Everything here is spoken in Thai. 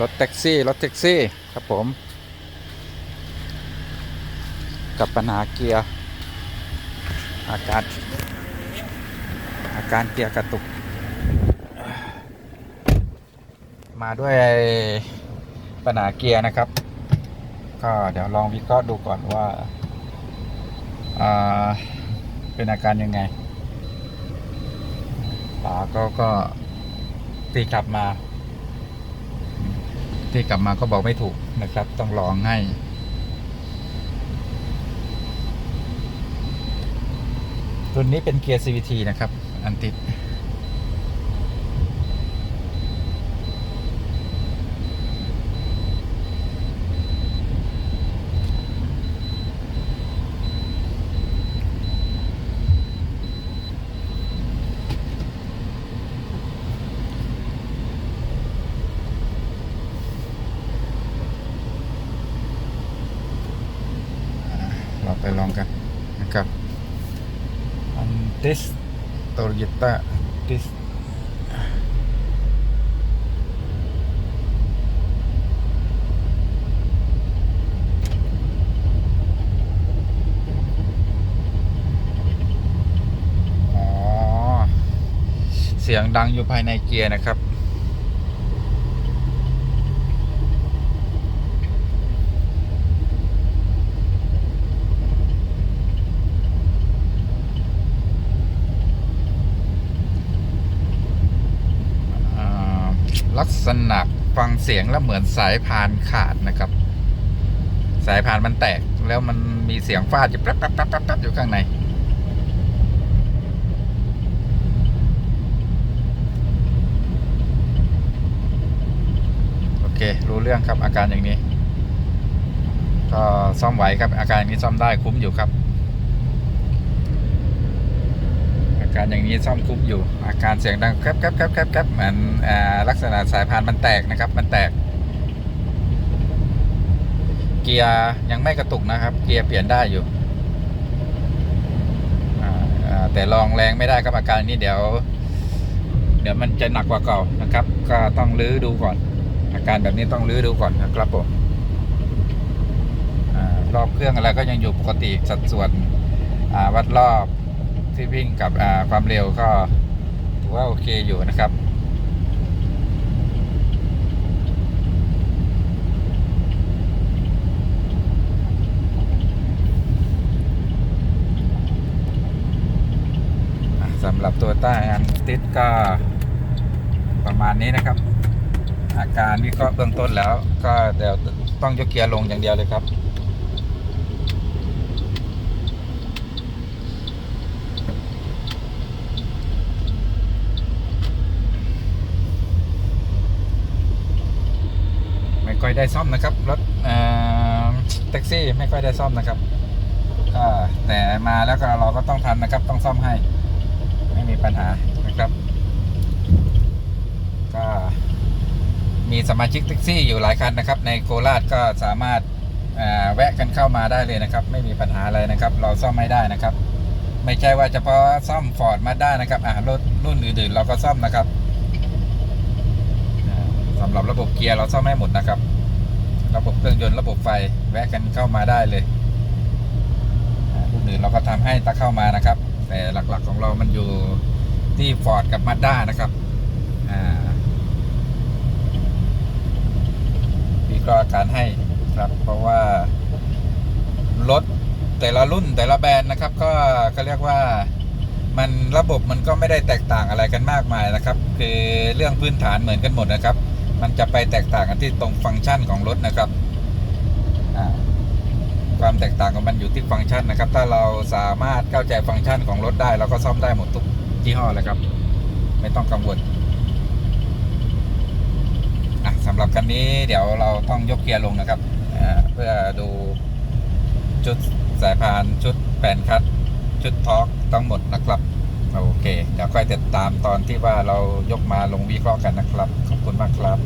รถแท็กซี่ รถแท็กซี่ ครับผม กับปัญหาเกียร์ อาการ อาการเกียร์กระตุก มาด้วยปัญหาเกียร์นะครับ ก็เดี๋ยวลองวิเคราะห์ดูก่อนว่าอ่าเป็นอาการยังไงป๋าก็ก็ตีกลับมา ที่กลับมาก็บอกไม่ถูกนะครับ ต้องลองให้ตัวนี้เป็นเกียร์ CVT นะครับ อันติด เราไป ลองกันนะครับ อันติสโตโยต้าติสอ๋อเสียงดังอยู่ภายในเกียร์นะครับ อ่า ลักษณะฟังเสียงแล้วเหมือนสายพานขาดนะครับ สายพานมันแตกแล้วมันมีเสียงฟาดอยู่แป๊บแป๊บแป๊บแป๊บแป๊บอยู่ข้างในโอเค รู้เรื่องครับอาการอย่างนี้ ก็ซ่อมไหวครับอาการอย่างนี้ซ่อมได้คุ้มอยู่ครับ อา การอย่างนี้ซ่อมคุ้มอยู่ อาการเสียงดังแกรบแกรบแกรบแกรบแกรบเหมือนลักษณะสายพานมันแตกนะครับ มันแตก เกียร์ยังไม่กระตุกนะครับ เกียร์เปลี่ยนได้อยู่แต่ลองแรงไม่ได้ครับอาการนี้เดี๋ยว เดี๋ยวมันจะหนักกว่าเก่านะครับ ก็ต้องลื้อดูก่อน อาการแบบนี้ต้องลื้อดูก่อนนะครับผมอรอบเครื่องอะไรก็ยังอยู่ปกติสัดส่วนวัดรอบ ที่วิ่งกับความเร็วก็ถือว่าโอเคอยู่นะครับสำหรับตัวต้าแอนติดก็ประมาณนี้นะครับ อาการวิเคราะห์เบื้องต้นแล้ว ก็เดี๋ยวต้องยกเกียร์ลงอย่างเดียวเลยครับ ไม่ค่อยได้ซ่อมนะครับรถแท็กซี่ไม่ค่อยได้ซ่อมนะครับก็แต่มาแล้วก็เราก็ต้องทันนะครับ ต้องซ่อมให้ ไม่มีปัญหานะครับ ก็มีสมาชิกแท็กซี่อยู่หลายคันนะครับ ในโคราชก็สามารถแวะกันเข้ามาได้เลยนะครับ ไม่มีปัญหาอะไรนะครับ เราซ่อมไม่ได้นะครับ ไม่ใช่ว่าเฉพาะซ่อมฟอร์ดมาได้นะครับอ่ารถรุ่นอื่นๆเราก็ซ่อมนะครับ ระบบเกียร์เราซ่อมให้หมดนะครับ ระบบเครื่องยนต์ระบบไฟแวะกันเข้ามาได้เลยรุ่นอื่นเราก็ทำให้ตาเข้ามานะครับ แต่หลักๆของเรามันอยู่ที่ฟอร์ดกับมาด้านะครับอ่าวิเคราะห์อาการให้ครับ เพราะว่า รถแต่ละรุ่นแต่ละแบรนด์นะครับ ก็ก็เรียกว่ามันระบบมันก็ไม่ได้แตกต่างอะไรกันมากมายนะครับ คือเรื่องพื้นฐานเหมือนกันหมดนะครับ มันจะไปแตกต่างกันที่ตรงฟังก์ชันของรถนะครับความแตกต่างของมันอยู่ที่ฟังก์ชันนะครับ ถ้าเราสามารถเข้าใจฟังก์ชันของรถได้เราก็ซ่อมได้หมดทุกยี่ห้อเลยครับ ไม่ต้องกังวลอะสำหรับคันนี้เดี๋ยวเราต้องยกเกียร์ลงนะครับ เพื่อดูชุดสายพานชุดแปนคัด ชุดทอร์กต้องหมดนะครับ โอเคเดี๋ยวค่อยติดตามตอนที่ว่าเรายกมาลงวิเคราะห์กันนะครับ ขอบคุณมากครับ